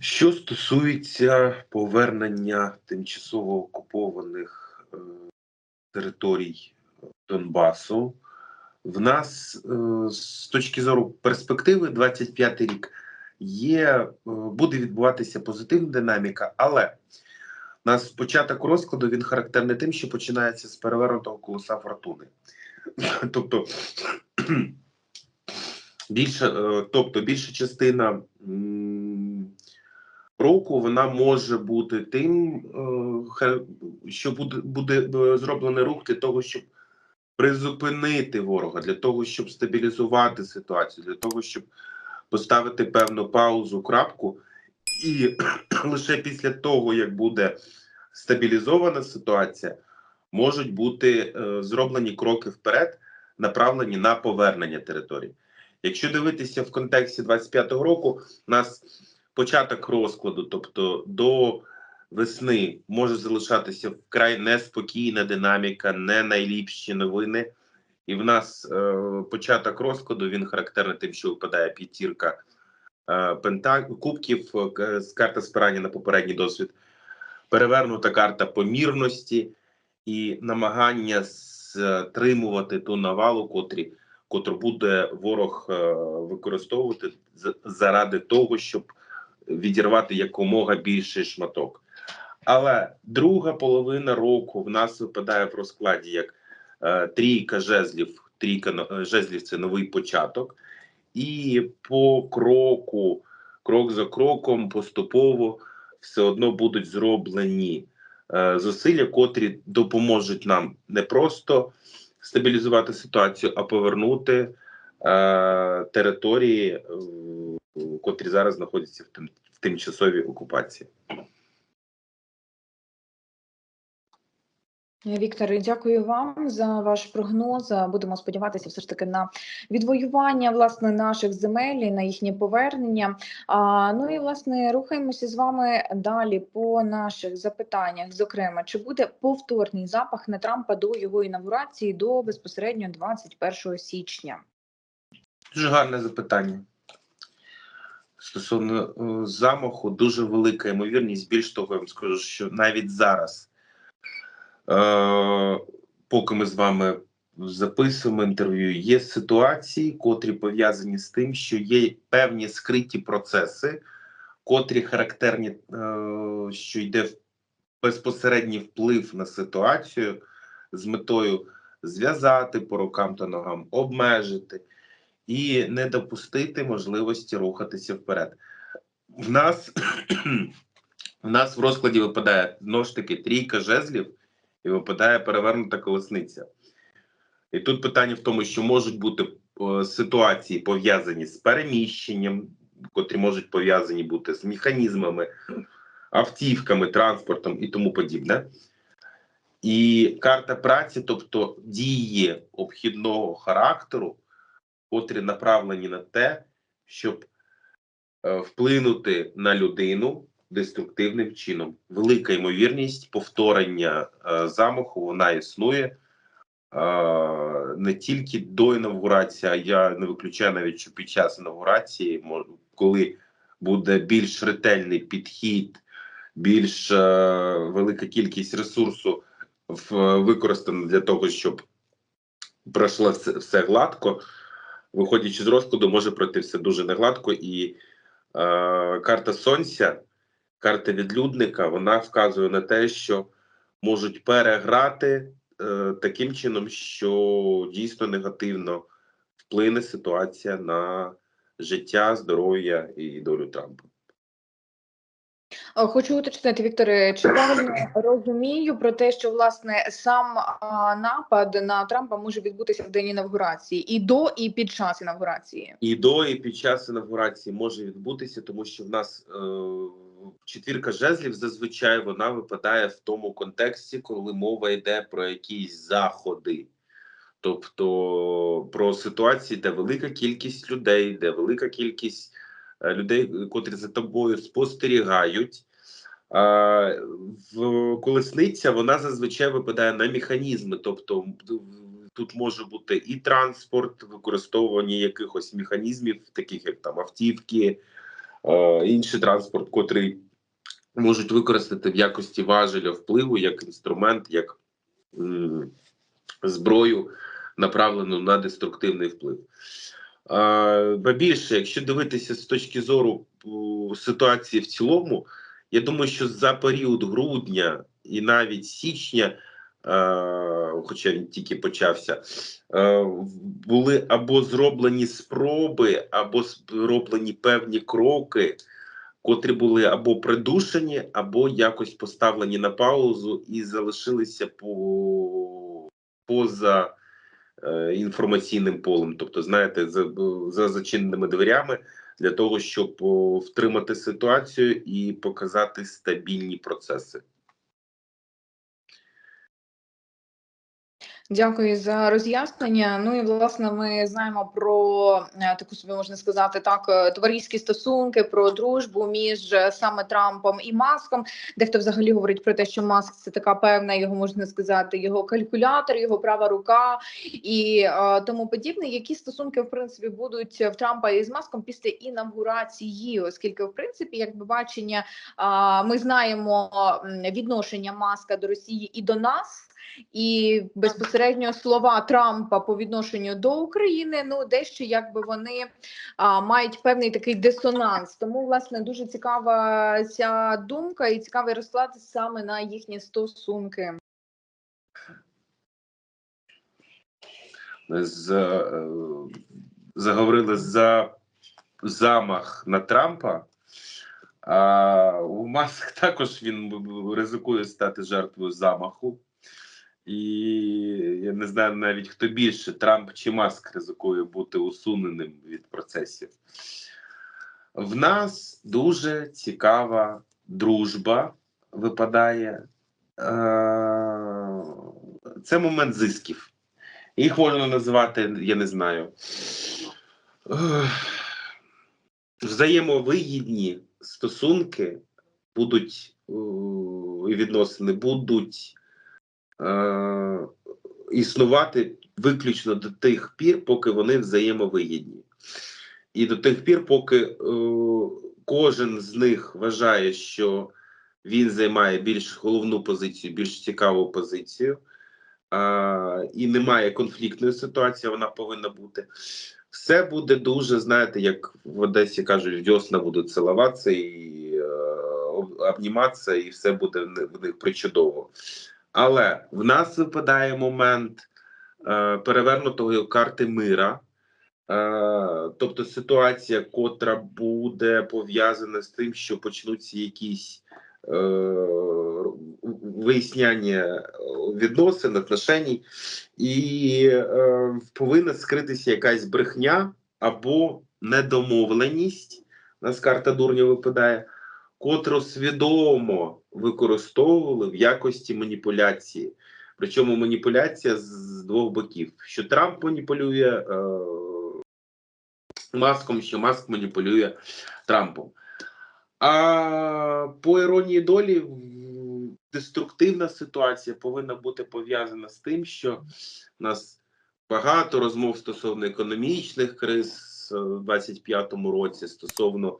Що стосується повернення тимчасово окупованих е, територій Донбасу, в нас е, з точки зору перспективи 25 рік є, е, буде відбуватися позитивна динаміка, але нас початок розкладу він характерний тим, що починається з перевернутого колеса фортуни. Тобто більша, е, тобто більша частина м, року вона може бути тим, е, що буде, буде е, зроблений рух для того, щоб призупинити ворога, для того, щоб стабілізувати ситуацію, для того, щоб поставити певну паузу, крапку, і лише після того, як буде стабілізована ситуація, можуть бути е, зроблені кроки вперед, направлені на повернення території. Якщо дивитися в контексті 25-го року, нас початок розкладу, тобто до весни, може залишатися вкрай неспокійна динаміка, не найліпші новини. І в нас е, початок розкладу він характерний тим, що випадає п'ятірка е, пента кубків е, з карти спирання на попередній досвід, перевернута карта помірності і намагання стримувати ту навалу, котрі котру буде ворог е, використовувати заради того, щоб відірвати якомога більший шматок. Але друга половина року в нас випадає в розкладі як е, трійка жезлів. Трійка е, жезлів це новий початок, і по кроку, крок за кроком, поступово все одно будуть зроблені е, зусилля, котрі допоможуть нам не просто стабілізувати ситуацію, а повернути е, території, котрі зараз знаходяться в, тим, в тимчасовій окупації. Вікторе, дякую вам за ваш прогноз. Будемо сподіватися, все ж таки на відвоювання власне наших земель і на їхнє повернення. А, ну і власне рухаємося з вами далі по наших запитаннях. Зокрема, чи буде повторний запах на Трампа до його інавгурації до безпосередньо 21 січня? Дуже гарне запитання. Стосовно е, замаху, дуже велика ймовірність. Більш того, я вам скажу, що навіть зараз, е, поки ми з вами записуємо інтерв'ю, є ситуації, котрі пов'язані з тим, що є певні скриті процеси, котрі характерні, е, що йде в безпосередній вплив на ситуацію з метою зв'язати по рукам та ногам, обмежити і не допустити можливості рухатися вперед. В нас в нас в розкладі випадає знову ж таки трійка жезлів і випадає перевернута колесниця. І тут питання в тому, що можуть бути е, ситуації пов'язані з переміщенням, котрі можуть пов'язані бути з механізмами, автівками, транспортом і тому подібне. І карта праці, тобто дії обхідного характеру, котрі направлені на те, щоб е, вплинути на людину деструктивним чином. Велика ймовірність повторення е, замаху вона існує е, не тільки до інавгурації, а я не виключаю навіть, що під час інавгурації, коли буде більш ретельний підхід, більш велика кількість ресурсу в, використана для того, щоб пройшло все гладко виходячи з розкладу, може пройти все дуже негладко. І е, карта сонця, карта відлюдника, вона вказує на те, що можуть переграти е, таким чином, що дійсно негативно вплине ситуація на життя, здоров'я і долю Трампа. Е, Хочу уточнити, Вікторе, чи правильно розумію про те, що власне сам напад на Трампа може відбутися в день інавгурації і до, і під час інавгурації? І до, і під час інавгурації може відбутися, тому що в нас е, четвірка жезлів зазвичай вона випадає в тому контексті, коли мова йде про якісь заходи. Тобто про ситуації, де велика кількість людей, де велика кількість е, людей, котрі за тобою спостерігають. В колесниця вона зазвичай випадає на механізми, тобто тут може бути і транспорт, використовування якихось механізмів, таких як там автівки, інший транспорт, котрий можуть використати в якості важеля впливу як інструмент, як зброю, направлену на деструктивний вплив. Ба більше, якщо дивитися з точки зору ситуації в цілому, я думаю, що за період грудня і навіть січня, е, хоча він тільки почався, е, були або зроблені спроби, або зроблені певні кроки, котрі були або придушені, або якось поставлені на паузу і залишилися по, поза е, інформаційним полем, тобто, знаєте, за, за зачиненими дверями, для того, щоб втримати ситуацію і показати стабільні процеси. Дякую за роз'яснення. Ну і власне ми знаємо про е, таку собі можна сказати так е, товариські стосунки, про дружбу між е, саме Трампом і Маском. Дехто взагалі говорить про те, що Маск це така певна його можна сказати, його калькулятор, його права рука і е, тому подібне. Які стосунки в принципі будуть в Трампа із Маском після інавгурації, оскільки в принципі, якби бачення, е, ми знаємо відношення Маска до Росії і до нас. І безпосередньо слова Трампа по відношенню до України, ну дещо якби вони а, мають певний такий дисонанс. Тому власне дуже цікава ця думка і цікавий розклад саме на їхні стосунки. З, е, заговорили за замах на Трампа. А у Маск також він ризикує стати жертвою замаху. І я не знаю навіть хто більше Трамп чи Маск ризикує бути усуненим від процесів. В нас дуже цікава дружба випадає. Е, Це момент зисків. Їх можна називати, я не знаю. Взаємовигідні стосунки будуть е, і відносини будуть е, існувати виключно до тих пір, поки вони взаємовигідні. І до тих пір, поки е, кожен з них вважає, що він займає більш головну позицію, більш цікаву позицію, а, і немає конфліктної ситуації, вона повинна бути. Все буде дуже, знаєте, як в Одесі кажуть, дьосна будуть цілуватися і е, обніматися, і все буде в них причудово. Але в нас випадає момент е, перевернутої карти мира. Е, тобто ситуація, котра буде пов'язана з тим, що почнуться якісь е, виясняння відносин, отношень, і е, повинна скритися якась брехня або недомовленість. У нас карта дурня випадає, котру свідомо використовували в якості маніпуляції. Причому маніпуляція з двох боків: що Трамп маніпулює е, маском, що маск маніпулює Трампом. А по іронії долі, деструктивна ситуація повинна бути пов'язана з тим, що в нас багато розмов стосовно економічних криз е, в 25-му році, стосовно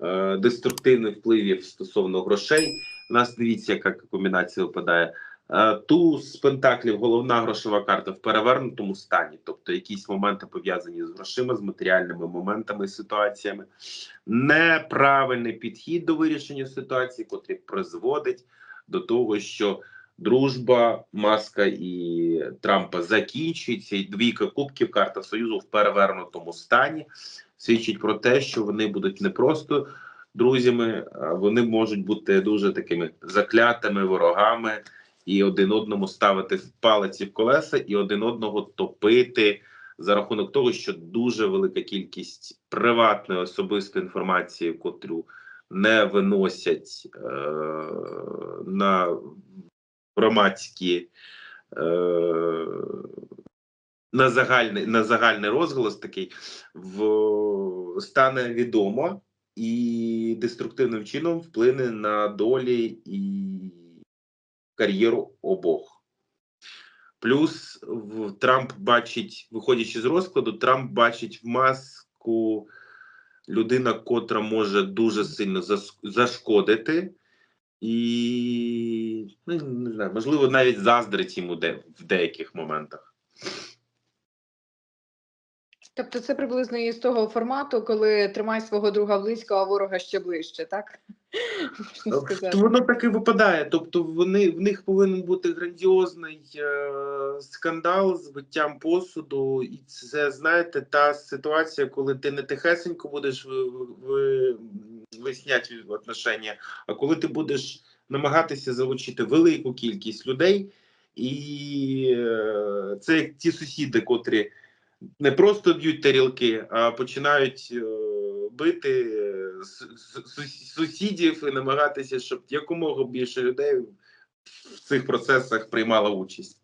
е, деструктивних впливів стосовно грошей. У нас дивіться, яка комбінація випадає. Е, Туз пентаклів, головна грошова карта в перевернутому стані, тобто якісь моменти пов'язані з грошима, з матеріальними моментами, ситуаціями, неправильний підхід до вирішення ситуації, котрий призводить до того, що дружба Маска і Трампа закінчується, і двійка кубків, карта Союзу в перевернутому стані свідчить про те, що вони будуть не просто друзями, вони можуть бути дуже такими заклятими ворогами і один одному ставити палиці в колеса, і один одного топити за рахунок того, що дуже велика кількість приватної особистої інформації, котру не виносять е, на громадські. Е, на загальний на загальний розголос такий в стане відомо і деструктивним чином вплине на долі і кар'єру обох. Плюс Трамп бачить, виходячи з розкладу, Трамп бачить в маску людина, котра може дуже сильно зашкодити, і ну, не знаю, можливо, навіть заздрить йому де, в деяких моментах. Тобто це приблизно із того формату, коли тримай свого друга близько, а ворога ще ближче, так? Воно так і випадає. Тобто, вони в них повинен бути грандіозний е, скандал з биттям посуду, і це знаєте, та ситуація, коли ти не тихесенько будеш ви, ви, виясняти отношення, а коли ти будеш намагатися залучити велику кількість людей, і е, це як ті сусіди, котрі не просто б'ють тарілки, а починають е, бити е, сусідів і намагатися, щоб якомога більше людей в цих процесах приймало участь.